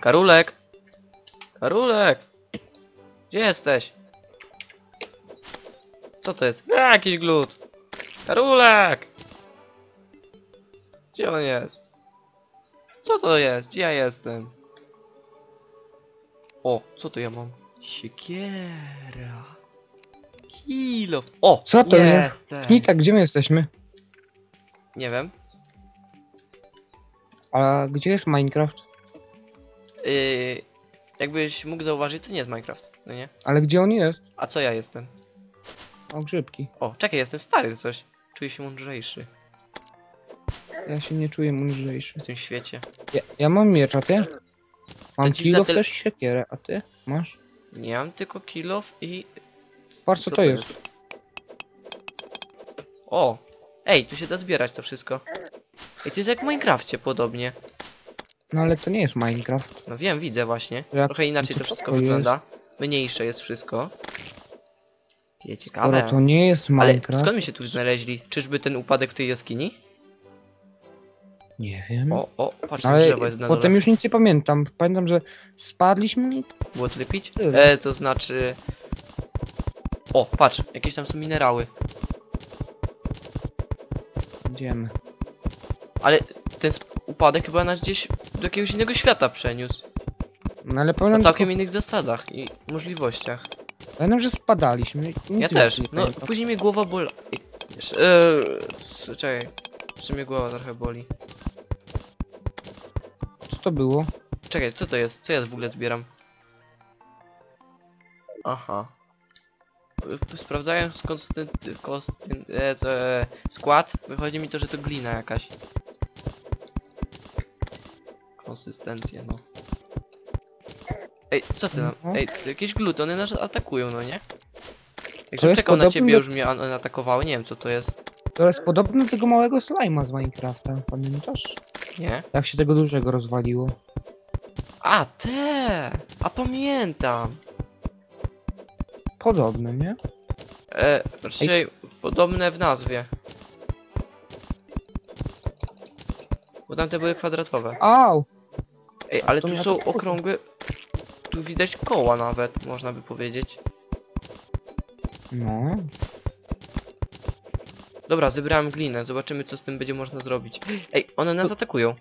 Karulek! Karulek! Gdzie jesteś? Co to jest? A, jakiś glut! Karulek! Gdzie on jest? Co to jest? Gdzie ja jestem? O, co to ja mam? Siekiera. Kilo. O! Co to jest? jestem. Knica, gdzie my jesteśmy? Nie wiem. A gdzie jest Minecraft? Yy, jakbyś mógł zauważyć, to nie jest Minecraft, no nie? Ale gdzie on jest? A co ja jestem? O, grzybki. O, czekaj, jestem stary coś. Czuję się mądrzejszy Ja się nie czuję mądrzejszy. w tym świecie. Ja, ja mam miecz, a ty? Mam ci kilof też i siekierę, a ty? Masz? Nie mam tylko kilof i... Patrz co to jest. O! Ej, tu się da zbierać to wszystko. Ej, to jest jak w Minecrafcie podobnie. No ale to nie jest Minecraft. No wiem, widzę właśnie. Jak- Trochę inaczej to to co wszystko to jest? wygląda. Mniejsze jest wszystko. Je, Skoro ciekawe. to nie jest Ale Minecraft... skąd mi się tu znaleźli? Czyżby ten upadek tej jaskini? Nie wiem. O, o, patrz, ale drzewo jest na potem dole. już nic nie pamiętam. Pamiętam, że spadliśmy i... Było tyle pić? Tyle. E, to znaczy... O, patrz, jakieś tam są minerały. Idziemy. Ale ten sp- upadek chyba nas gdzieś do jakiegoś innego świata przeniósł. No ale Na pamiętam, całkiem innych zasadach i możliwościach. pamiętam że spadaliśmy. Nic Ja też. nie No, pamiętam. później mnie głowa bola... Eee, czekaj. Jeszcze mnie głowa trochę boli. Co to było? Czekaj, co to jest? Co ja w ogóle zbieram? Aha. Y, Sprawdzając e, co, e, skład, wychodzi mi to, że to glina jakaś. Konsystencja, no. Ej, co ty nam... No. Ej, to jakieś gluty, one nas atakują, no nie? To Jakbym jest czekał na ciebie, do- już mnie an- atakowały, nie wiem co to jest. To jest podobne do tego małego slajma z Minecrafta. Pamiętasz? Nie? Jak się tego dużego rozwaliło. A, te! A pamiętam! Podobne, nie? E, raczej podobne w nazwie. Bo tamte były kwadratowe. Au! Ej, ale tu ja są okrągłe... Tu widać koła nawet, można by powiedzieć. No. Dobra, zebrałem glinę, zobaczymy co z tym będzie można zrobić. Ej, one nas atakują.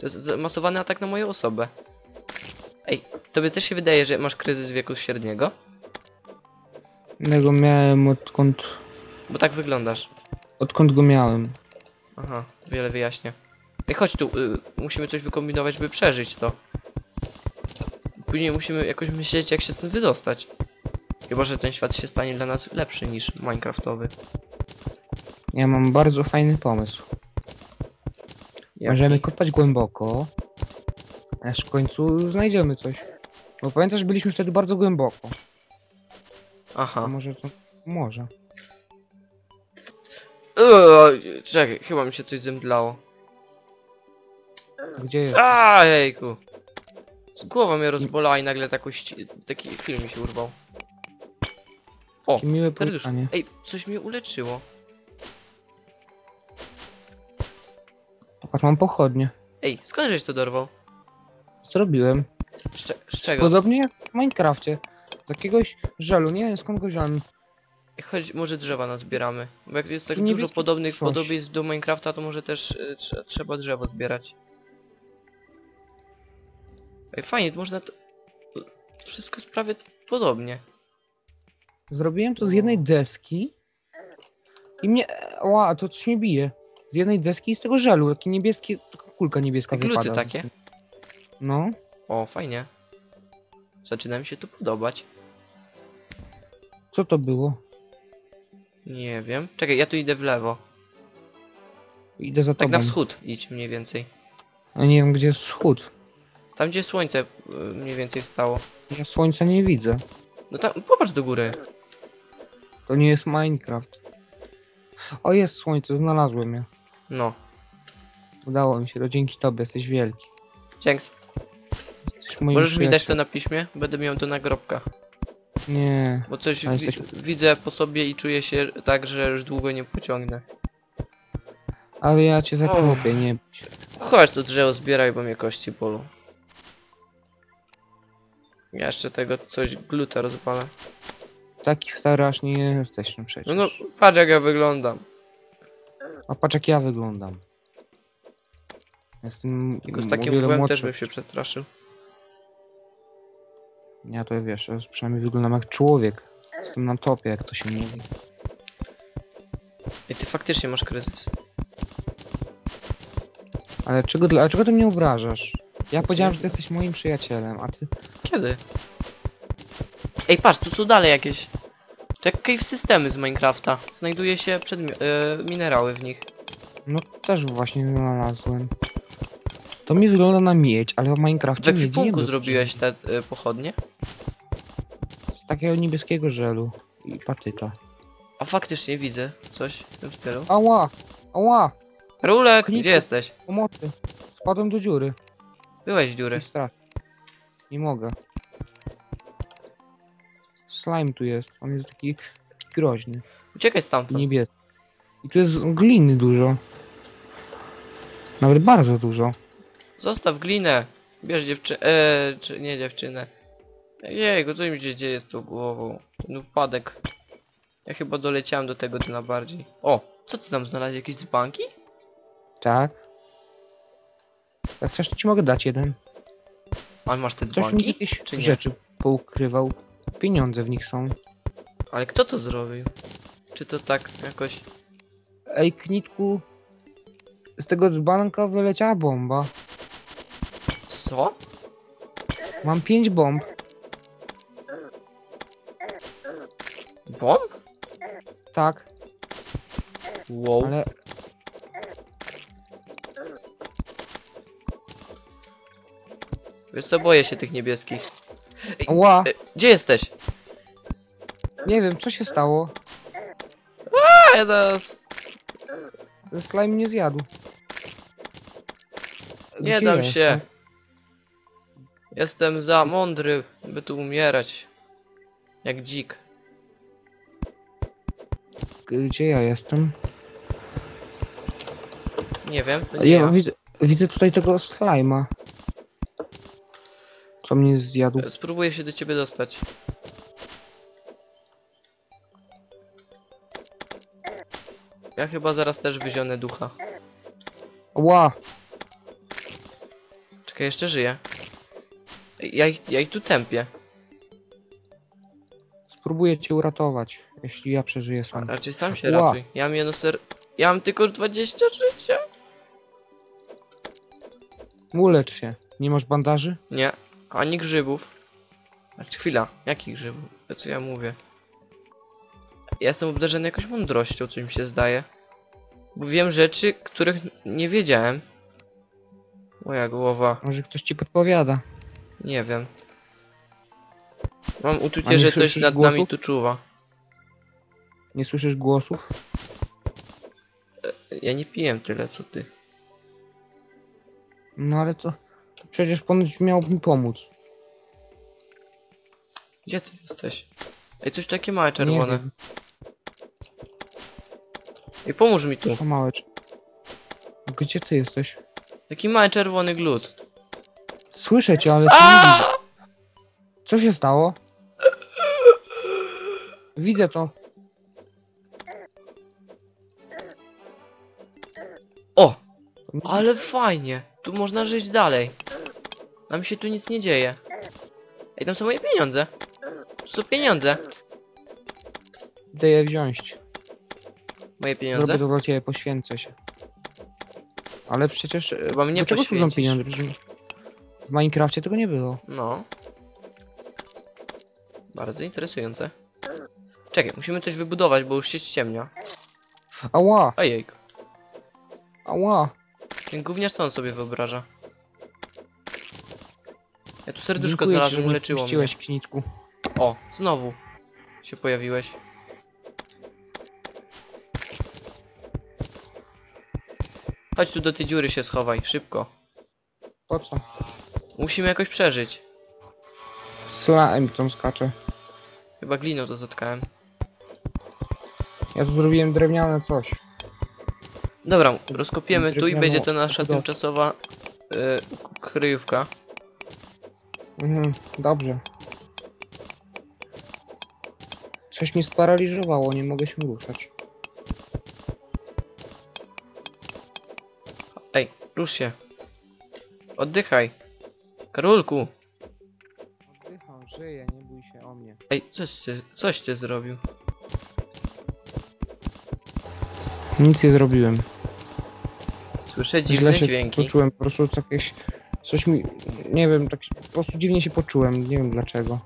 To jest zamasowany atak na moją osobę. Ej, tobie też się wydaje, że masz kryzys wieku średniego? Tego miałem odkąd... Bo tak wyglądasz. Odkąd go miałem. Aha, wiele wyjaśnia. Ej, chodź tu, y, musimy coś wykombinować, by przeżyć to. Później musimy jakoś myśleć, jak się stąd wydostać. Chyba, że ten świat się stanie dla nas lepszy niż Minecraftowy. Ja mam bardzo fajny pomysł. Jaki? Możemy kopać głęboko. Aż w końcu znajdziemy coś. Bo pamiętasz, byliśmy wtedy bardzo głęboko. A Aha. może to... Może. Eee, czekaj, chyba mi się coś zemdlało. Gdzie jest? A, jejku. Głowa mnie rozbolała i nagle taką ści- taki film mi się urwał. O, Miłe serduszko. Ej, coś mnie uleczyło. Patrz, mam pochodnie. Ej, skąd żeś to dorwał? Zrobiłem. Z, cze- z czego? Podobnie jak w Minecrafcie. Z jakiegoś żelu. Nie wiem skąd go wziąłem. Chodź, może drzewa nazbieramy. Bo jak jest tak dużo podobnych coś. podobieństw do Minecrafta, to może też y, trze- trzeba drzewo zbierać. Ej, fajnie, można to... Wszystko jest prawie podobnie. Zrobiłem to z jednej deski. I mnie... Ła, to coś mnie bije. Z jednej deski i z tego żelu. Takie niebieskie... Taka kulka niebieska Jak gluty wypada. takie. No. O, fajnie. Zaczyna mi się to podobać. Co to było? Nie wiem. Czekaj, ja tu idę w lewo. Idę za Tak tobą. na wschód idź mniej więcej. A nie wiem gdzie jest wschód. Tam gdzie słońce y, mniej więcej stało. Ja słońca nie widzę. No tam, popatrz do góry. To nie jest Minecraft. O jest słońce, znalazłem je. No. Udało mi się, to dzięki tobie, jesteś wielki. Dzięki. Jesteś moim Możesz mi dać to przyjacielem. na piśmie? Będę miał to na grobkach. Nie. Bo coś Ale wi jesteś- widzę po sobie i czuję się tak, że już długo nie pociągnę. Ale ja cię zakropię, nie. Chodź to drzewo zbieraj, bo mnie kości bolą. Ja jeszcze tego coś gluta rozwalę. Taki stary aż nie jesteś no przecież. No, no patrz jak ja wyglądam. A patrz jak ja wyglądam. Jestem Tylko z o takim wpływem też bym się przestraszył. Ja to wiesz, przynajmniej wyglądam jak człowiek. Jestem na topie, jak to się mówi. I ty faktycznie masz kryzys. Ale czego, dlaczego ty mnie obrażasz? Ja powiedziałem, że ty jesteś moim przyjacielem, a ty... Kiedy? Ej, patrz, tu są dalej jakieś... Jak cave systemy z Minecrafta. Znajduje się przedmi- e, minerały w nich. No też właśnie znalazłem. To mi wygląda na miedź, ale w Minecrafcie W miedzi nie ekwipunku zrobiłeś te e, pochodnie? Z takiego niebieskiego żelu i patyka. A faktycznie widzę coś w tym stylu. Ała! Ała! Rulek, gdzie jesteś? Pomocy! Spadłem do dziury. Byłeś dziury. I strach. Nie mogę. Slime tu jest. On jest taki, taki groźny. Uciekaj stamtąd. niebieski. I tu jest gliny dużo. Nawet bardzo dużo. Zostaw glinę. Bierz dziewczynę. Eee, czy nie dziewczynę. Jejku, co mi się dzieje z tą głową? Ten upadek. Ja chyba doleciałem do tego dna bardziej. O, co ty tam znalazłeś? Jakieś dzbanki? Tak. Jak chcesz, to ci mogę dać jeden. Ale masz te Ktoś mi dzbanki? jakieś Czy nie? rzeczy poukrywał. Pieniądze w nich są. Ale kto to zrobił? Czy to tak jakoś... Ej, Knitku. Z tego dzbanka wyleciała bomba. Co? Mam pięć bomb. Bomb? Tak, Wow. ale... Wiesz co, boję się tych niebieskich. Ła! E, gdzie jesteś? Nie wiem, co się stało. A, ja. Slime mnie zjadł. Nie Gdzie dam jest? się. Jestem za mądry, by tu umierać. Jak dzik. Gdzie ja jestem? Nie wiem, to Ja, nie ja. Widzę, widzę tutaj tego slima. Co mnie zjadł. Spróbuję się do ciebie dostać. Ja chyba zaraz też wyzionę ducha. Ła! Czekaj, jeszcze żyję. Ja ich, ja ich tu tępię. Spróbuję cię uratować, jeśli ja przeżyję A sam. raczej sam się Ła. ratuj. Ja mam jedno ser... Ja mam tylko 20 życia. Ulecz się. Nie masz bandaży? Nie, ani grzybów. Znaczy chwila, jakich grzybów? To co ja mówię? Ja jestem obdarzony jakąś mądrością, coś mi się zdaje. Bo wiem rzeczy, których nie wiedziałem. Moja głowa, Może ktoś ci podpowiada. nie wiem. Mam A uczucie, nie że słyszysz nad nami głosów? tu czuwa. Nie słyszysz głosów? Ja nie piję tyle co ty. No ale to... przecież ponoć miał mi pomóc. Gdzie ty jesteś? Ej, coś takie małe czerwone. wiem, Ej, pomóż mi tu. to małe. Gdzie ty jesteś? Taki mały czerwony glut. Słyszę cię, ale cię nie widzę. Co się stało? Widzę to. O! Ale fajnie! Tu można żyć dalej. Nam się tu nic nie dzieje. Ej, tam są moje pieniądze. Tu są pieniądze. Idę je wziąć. Moje Zrobię pieniądze. to dla ciebie, poświęcę się. Ale przecież... e, Chyba mnie Do czego służą poświęcisz. pieniądze? Przecież w Minecrafcie tego nie było. No. Bardzo interesujące. Czekaj, musimy coś wybudować, bo już się ściemnia. Ała! Ojejku. Ała! Ten gówniarz co on sobie wyobraża? Ja tu serduszko Dziękuję ci, znalazłem, że mnie wpuściłeś. O, znowu się pojawiłeś. Chodź tu do tej dziury się schowaj, szybko. Po co? Musimy jakoś przeżyć. Slime tam skacze. Chyba gliną to zatkałem. Ja tu zrobiłem drewniane coś. Dobra, rozkopiemy tu i Drewnianą będzie to nasza tymczasowa y, kryjówka. Mhm, dobrze. Coś mnie sparaliżowało, nie mogę się ruszać. Ej, rusz się. Oddychaj. Karolku! Oddycham, żyję, nie bój się o mnie. Ej, coś ty, coś ty zrobił. Nic nie zrobiłem. Słyszę Źle dziwne się dźwięki. poczułem, po prostu jakieś... Coś mi... Nie wiem, tak się- po prostu dziwnie się poczułem, nie wiem dlaczego.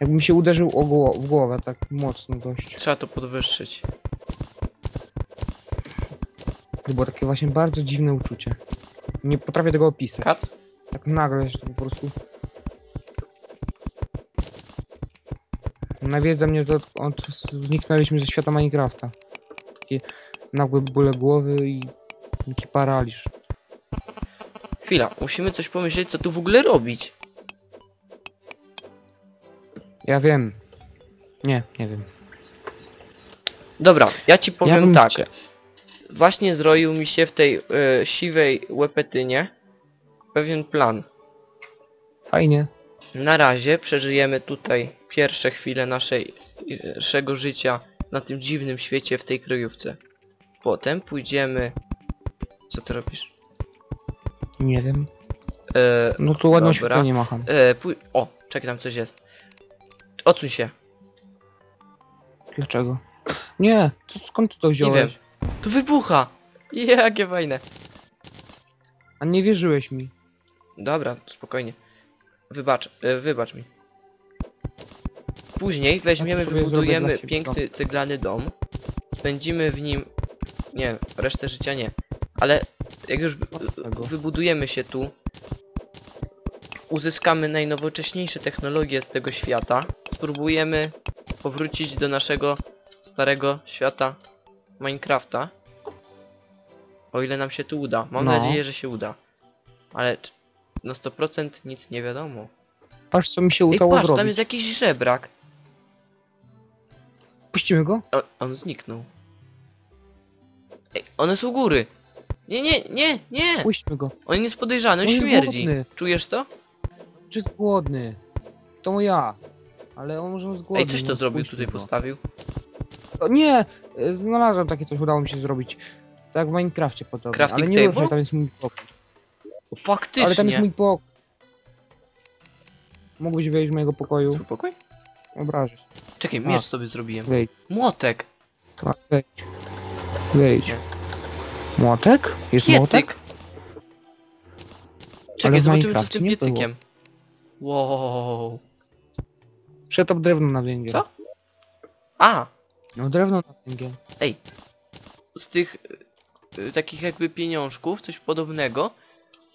Jakby mi się uderzył o gło w głowę, tak mocno dość. Trzeba to podwyższyć. To było takie właśnie bardzo dziwne uczucie. Nie potrafię tego opisać. Kat? Tak nagle, że to po prostu... Nawiedza mnie to od zniknęliśmy ze świata Minecrafta. Takie nagłe bóle głowy i taki paraliż. Chwila, musimy coś pomyśleć, co tu w ogóle robić. Ja wiem. Nie, nie wiem. Dobra, ja ci powiem bym tak. Właśnie zroił mi się w tej e, siwej łepetynie pewien plan. Fajnie. Na razie przeżyjemy tutaj pierwsze chwile naszej, naszego życia na tym dziwnym świecie w tej kryjówce. Potem pójdziemy... Co ty robisz? Nie wiem. E, No tu ładno Dobra. światło nie macham. e, pój... O, czekaj, tam coś jest. Odsuń się. Dlaczego? Nie, to skąd ty to wziąłeś? wiem. To wybucha! Jakie fajne. A nie wierzyłeś mi. Dobra, spokojnie. Wybacz, e, wybacz mi. Później weźmiemy, sobie zrobię wybudujemy siebie piękny ceglany dom. Spędzimy w nim... Nie, resztę życia nie. Ale jak już Wybudujemy się tu, uzyskamy najnowocześniejsze technologie z tego świata, spróbujemy powrócić do naszego starego świata Minecrafta. O ile nam się tu uda. Mam No. nadzieję, że się uda. Ale na 100% nic nie wiadomo. Patrz co mi się Ej, udało patrz, tam zrobić. jest jakiś żebrak. Puścimy go? O, on zniknął. Ej, one są u góry. Nie, nie, nie, nie! Puśćmy go. On jest podejrzany, on On jest śmierdzi. głodny. Czujesz to? Czy jest głodny? To ja. Ale on może jest głodny. Ej, coś no, to zrobił, puśćmy tutaj go. postawił. O, nie! e, Znalazłem takie coś, udało mi się zrobić. Tak w Minecrafcie podobnie. Crafting ale nie table? ruszaj, tam jest mój pokój. O, faktycznie. Ale tam jest mój pokój. Mógłbyś wejść w mojego pokoju? Swój pokój? Obrażę się. Czekaj, A. miecz sobie zrobiłem. Wejdź. Młotek. Tak, Wejdź. Wejdź. Młotek? Jest młotek? Kietyk. Czekaj, w zobaczymy co z Minecrafcie tym nie było. pietykiem. Wow. Przetop drewno na węgiel. Co? A! No drewno na węgiel. Z tych y, y, takich jakby pieniążków, coś podobnego,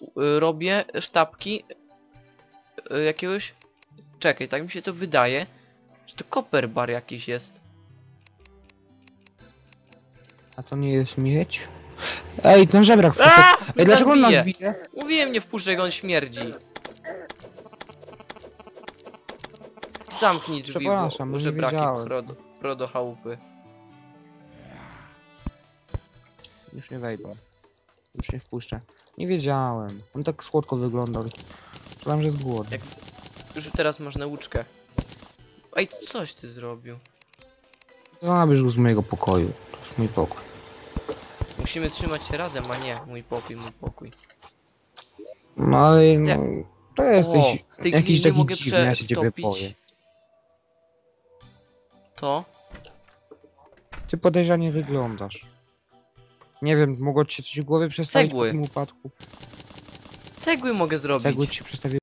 y, robię sztabki y, jakiegoś... Czekaj, tak mi się to wydaje, że to copper bar jakiś jest. A to nie jest mieć? Ej, ten żebrak. Aaa! Ej, dlaczego on nas bije? Mówiłem nie wpuszczę, jak on śmierdzi. Zamknij drzwi, Przepraszam, bo nie żebraki wiedziałem. pro, do- pro do chałupy. Już nie wejdę. Już nie wpuszczę. Nie wiedziałem. On tak słodko wyglądał. Myślałem, że jest głodny. Jak- Już teraz masz nauczkę. Ej, coś ty zrobił. Zabierz go z mojego pokoju. To jest mój pokój. Musimy trzymać się razem, a nie mój pokój, mój pokój. No ale no, to jesteś O, tej jakiś gliny taki mogę dziwny, ja się ciebie przetopić boję. To? Ty podejrzanie wyglądasz. Nie wiem, mogło ci się coś w głowie przestawić Cegły. po tym upadku. Cegły mogę zrobić. Cegły ci się przestawiły